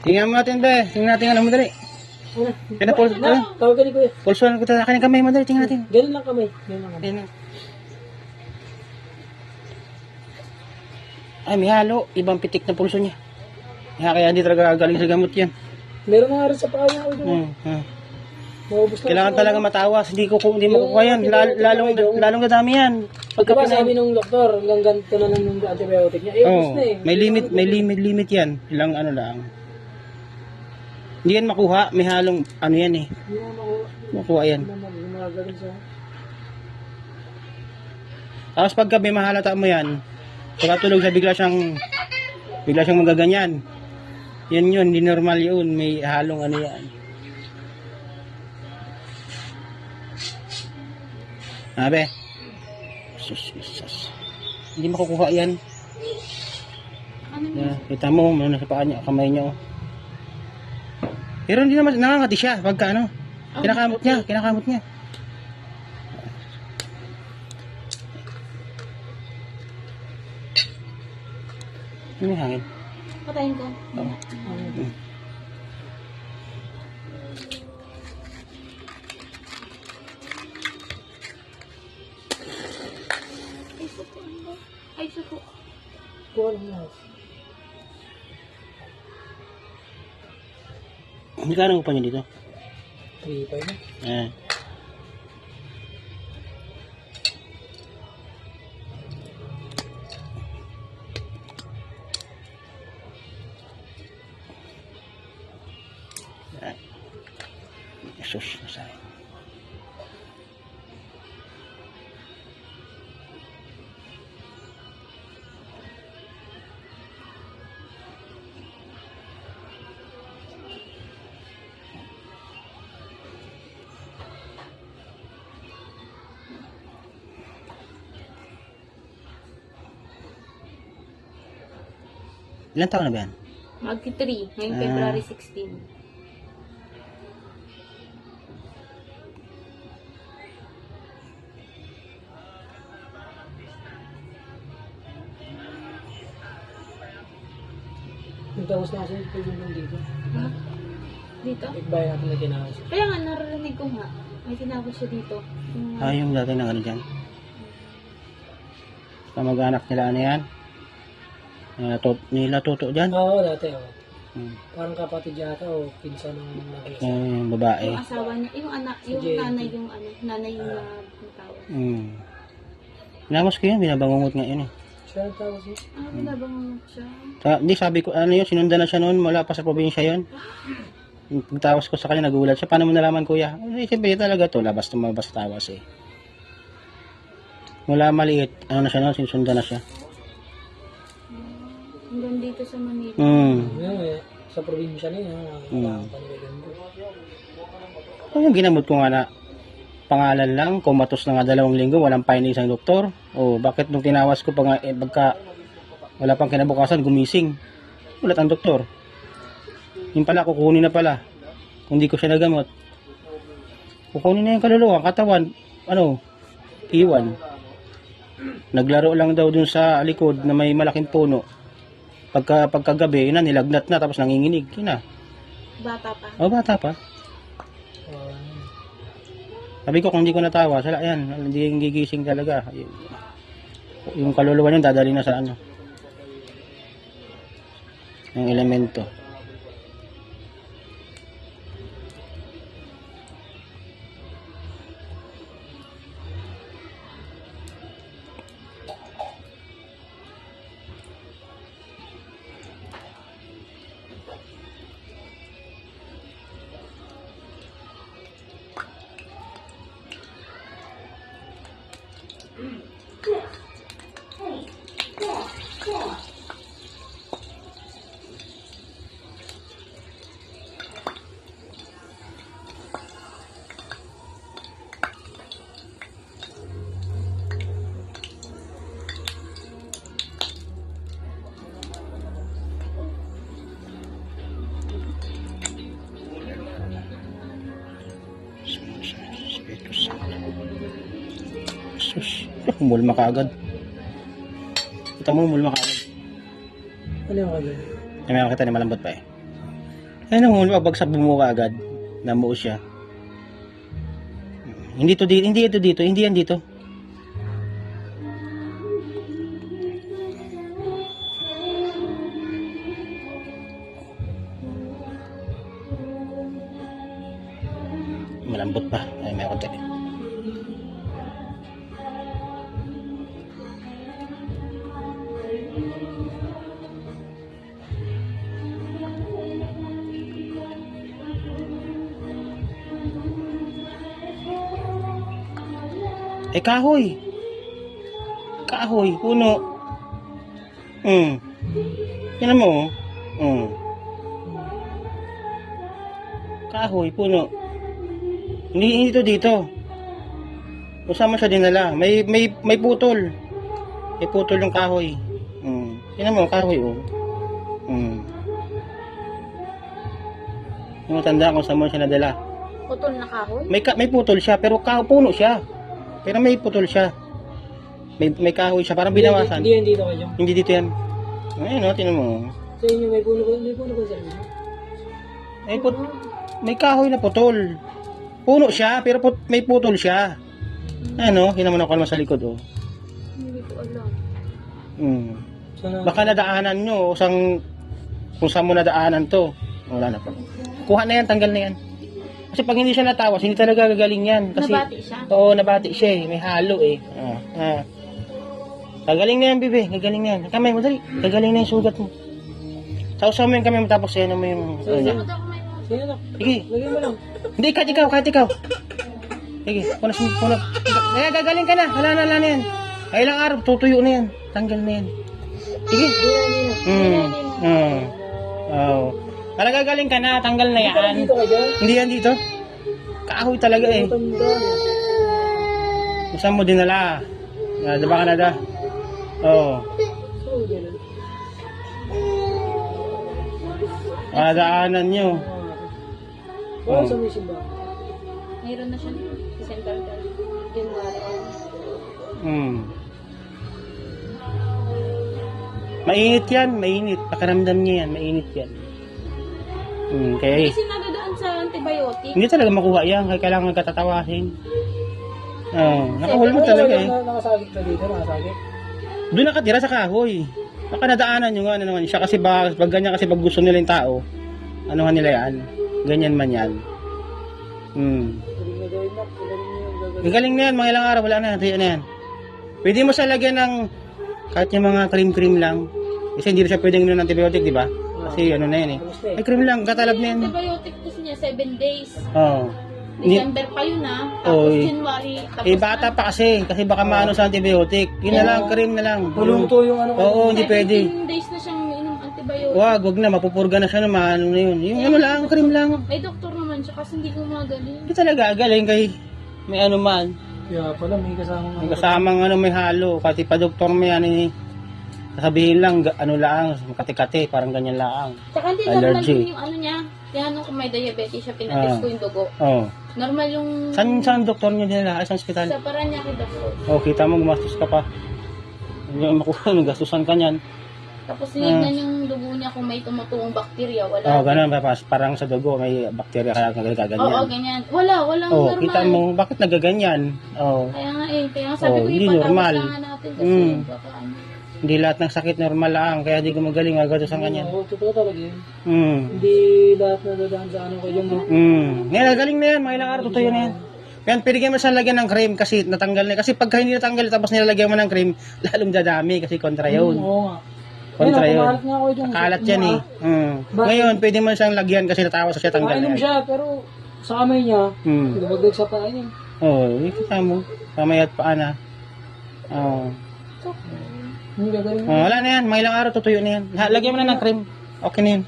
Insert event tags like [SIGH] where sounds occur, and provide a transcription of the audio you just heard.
Tingnan mo natin, be. Tingnan natin ano, madali. Ano? Kaya pulso, Na, tawag ka ni Kuya. pulso ko tayo. Kanin kamay, madali. Tingnan natin. Ganun lang kamay. Ganun lang kamay. Ay, may halo. Ibang pitik na pulso niya. Kaya, kaya hindi talaga galing sa gamot yan. Meron nga rin sa paa niya. Hmm, hmm. Maubos. Kailangan talaga matawas. Hindi ko hindi mo kukuha yan. Lal- Lalong, lalong dadami yan. Pagka pinain. sabi nung doktor, hanggang ganito na lang yung antibiotic niya. Eh, Oh, na eh. may limit, may limit, limit yan. Ilang ano lang. Hindi yan makuha. May halong, ano yan eh. Hindi mo makuha. Makuha yan. Tapos pag gabi mahalata mo yan, pagkatulog sa bigla siyang, bigla siyang magaganyan. Yan yun, hindi normal yun. May halong ano yan. Sabi. Sus, sus. Hindi makukuha yan. Yeah, kita mo, ano nasa paa niya, kamay niya. Oh. Pero hindi naman, nangangati siya pagka ano. Kinakamot niya, kinakamot niya. Ano yung hangin? Patayin ko. Oo. Ay, suko. Ay, suko. Lang na. Hindi ka nang upa niya dito. 3-5 na. Eh. Jesus, nasaan? Ilan taon na ba yan? Magki 3. Ngayong Ah. February 16. Yung tapos na kasi yung yung dito. Ha? Dito? Ikbay natin na ginawas. Kaya nga, naririnig ko nga. May tinawag siya dito. Yung, Ah, yung dati na ano dyan. Kamag-anak nila ano yan? Nila, to, nila tuto dyan. Oo, dati oh. Hmm. Parang kapatid yata o pinsan ng nag Yung babae. yung asawa niya, yung anak, yung nanay yung ano, nanay yung uh, tawag. Hmm. Pinamos ko yun, binabangungot nga yun eh. Siya ang tawag siya. Ah, binabang siya. Sa, hindi, sabi ko, ano yun, sinundan na siya noon, wala pa sa probinsya yun. Pagtawas ko sa kanya, nagulat siya. Paano mo nalaman, kuya? Eh, siyempre talaga to, labas tumabas tawas eh. Mula maliit, ano na siya noon, sinusundan na siya. Hanggang dito sa Manila. Hmm. Ngayon eh, sa probinsya yun. Hmm. Kang panigaganda. Ano yung ginamot ko nga na pangalan lang, kumatos na nga dalawang linggo, walang pain ng isang doktor. O bakit nung tinawas ko pa nga, eh, pagka wala pang kinabukasan, gumising. Ulat ang doktor. Yung pala, kukunin na pala. Kung di ko siya nagamot. Kukunin na yung kaluluwa, katawan, ano, iwan. Naglaro lang daw dun sa likod na may malaking puno. Pagka, pagkagabi, yun na, nilagnat na, tapos nanginginig. Yun na. Bata pa. O, bata pa. Sabi ko kung hindi ko natawa, sala yan, hindi yung gigising talaga. Yung, yung kaluluwa niya dadali na sa ano. Yung elemento. Sus, mulma ka agad. Kita mo, mulma ka agad. ano yung kagawin? May makakita ni malambot pa eh. Ayun ang huli, pabagsak bumuka agad. Namuo siya. Hindi to dito, hindi ito dito, hindi yan dito. Malambot pa. Ay, may konti. Eh, kahoy. Kahoy, puno. Hmm. Yan mo. oh. Hmm. Kahoy, puno. Hindi, hindi to dito. Usama siya dinala. May, may, may putol. May putol yung kahoy. Hmm. Yan mo, kahoy, oh. Hmm. Yung matanda kung saan mo siya nadala. Putol na kahoy. May may putol siya pero ka, puno siya. Pero may putol siya. May may kahoy siya parang binawasan. Hindi, hindi dito kayo. Hindi dito yan. Ayun oh, tinan mo. Sa inyo may puno ko, may puno ko sa inyo. May put, may kahoy na putol. Puno siya pero put, may putol siya. Ano, hinaman ako naman sa likod oh. Hindi ko alam. Hmm. Baka nadaanan nyo o sang kung saan mo nadaanan to. Wala na pa. Kuha na yan, tanggal na yan. Kasi pag hindi siya natawas, hindi talaga gagaling yan. Kasi, Nabati siya. Oo, nabati siya eh. May halo eh. Ah, ah. Gagaling na yan, bibi. Gagaling na yan. Kamay mo, dali. Gagaling na yung sugat mo. Sausaw mo yung kamay mo tapos yan mo yung... Sige. Sige. Lagyan mo lang. Hindi, kahit ikaw, kahit ikaw. Sige, punas mo, punas. Kaya gagaling ka na. Wala na, wala na yan. Ay, ilang araw, tutuyo na yan. Tanggal na yan. Sige. Hmm. Hmm. Oo. Para gagaling ka na, tanggal na yan. Dito kayo. Hindi yan dito. Kahoy talaga eh. Saan mo dinala? Ah, diba Canada? Oo. So, ganun. Ah, daanan nyo. Wala sa may simbahan. Mayroon na siya. December 12. January. Hmm. Mainit yan, mainit. Pakiramdam niya yan, mainit yan. Hmm, kaya eh. Kasi nadadaan sa antibiotic. Hindi talaga makuha yan, kaya kailangan katatawasin. Oo, oh, nakahulmo Ano talaga yung eh. na- Nakasagit na dito, nakasagit. Doon nakatira sa kahoy. Baka nadaanan nyo nga ano naman siya kasi ba, pag ganyan kasi pag gusto nila yung tao, ano nga nila yan? Ganyan man yan. Hmm. Galing na gawin na. Galing yung na yan, mga ilang araw, wala na, tayo na yan. Pwede mo siya lagyan ng kahit yung mga cream-cream lang. Kasi hindi na siya pwedeng inom ng antibiotic, di ba? Kasi ano na yan eh. Eh? Ay, cream lang, katalab na yan. Antibiotic kasi niya 7 days. Oo. December pa yun ah. Tapos Oy. January. Tapos Eh, bata pa kasi, kasi baka maano sa antibiotic. Yun na lang, cream na lang. Puluto yung ano. Oo, hindi pwede. 17 days na siyang inom antibiotic. Wag, wag na, mapupurga na siya naman, ano na yun. Yung ano lang, cream lang. May doktor naman siya kasi hindi ko magaling. Hindi talaga, galing kay may ano man. Kaya pala may kasamang May kasamang ano may halo, kasi pa doktor may ano eh. Sasabihin lang, ga- ano lang, makati-kati, parang ganyan lang. Tsaka hindi normal Allergy. din yung ano niya. Kaya nung kung may diabetes siya, pinatest Ah. ko yung dugo. Oh. Normal yung Saan, saan doktor niyo nila? Ay, saan ospital? sa Paranaque doktor. Oh, kita mo, gumastos ka pa. Hindi mo makuha, [LAUGHS] gastusan ka niyan. Tapos tinignan yung dugo niya kung may tumutuong bakterya. Wala. Oh, ganun, papas, parang sa dugo, may bakterya kaya kagaganyan. Oo, ganyan. Wala, walang Oh, normal. kita mo, bakit nagaganyan? Oh, Kaya nga eh, kaya nga sabi Oh, ko hindi normal. natin kasi Mm. baka ano. hindi lahat ng sakit normal lang, kaya di gumagaling, gagastusan ka niyan. Oo, totoo talaga yun. Hmm. Hindi lahat na dadaan sa ano kayo mo. Hmm. Ngayon, galing na yan. Mga ilang araw, totoo na yan. Yan, pwede mo siya lagyan ng cream kasi natanggal na. Kasi pagka hindi natanggal tapos nilalagyan mo ng cream, [LAUGHS] lalong dadami kasi kontra yun. Oo nga. Kontra Ayun, yun. kumalat nga ako dyan. Kalat yan eh. Hmm. Ngayon, pwede mo siyang lagyan kasi natawas siya tanggal na Kumainom yan. siya, pero sa kamay niya, Hmm. lumagdag sa paa niya. Oo, oh, kita mo. Kamay at paa na. Oo. Hindi gagaling. Oh, wala na yan. Mga ilang araw, tutuyo na yan. Ha, Lagyan mo na ng cream. Okay na yun.